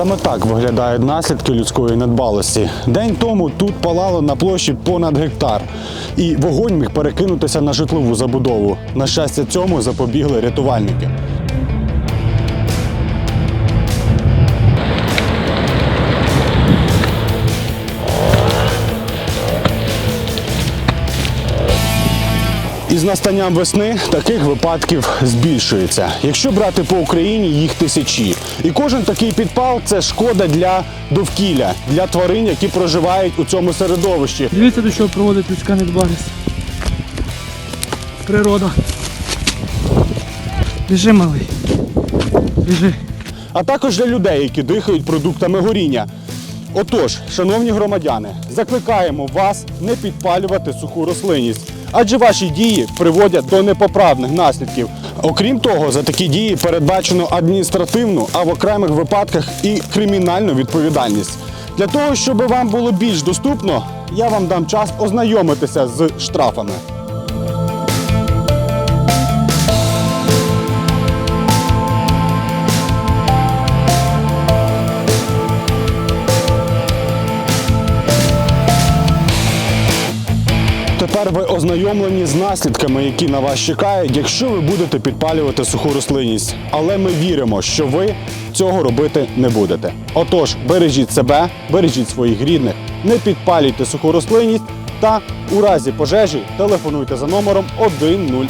Саме так виглядають наслідки людської недбалості. День тому тут палало на площі понад гектар, і вогонь міг перекинутися на житлову забудову. На щастя, цьому запобігли рятувальники. Із настанням весни таких випадків збільшується. Якщо брати по Україні, їх тисячі. І кожен такий підпал це шкода для довкілля, для тварин, які проживають у цьому середовищі. Дивіться, до чого проводить людська недбалість. Природа. Біжи, малий. Біжи. а також для людей, які дихають продуктами горіння. Отож, шановні громадяни, закликаємо вас не підпалювати суху рослинність, адже ваші дії приводять до непоправних наслідків. Окрім того, за такі дії передбачено адміністративну, а в окремих випадках і кримінальну відповідальність. Для того, щоб вам було більш доступно, я вам дам час ознайомитися з штрафами. Тепер ви ознайомлені з наслідками, які на вас чекають, якщо ви будете підпалювати суху рослинність. Але ми віримо, що ви цього робити не будете. Отож, бережіть себе, бережіть своїх рідних, не підпалюйте суху рослинність та у разі пожежі телефонуйте за номером 101.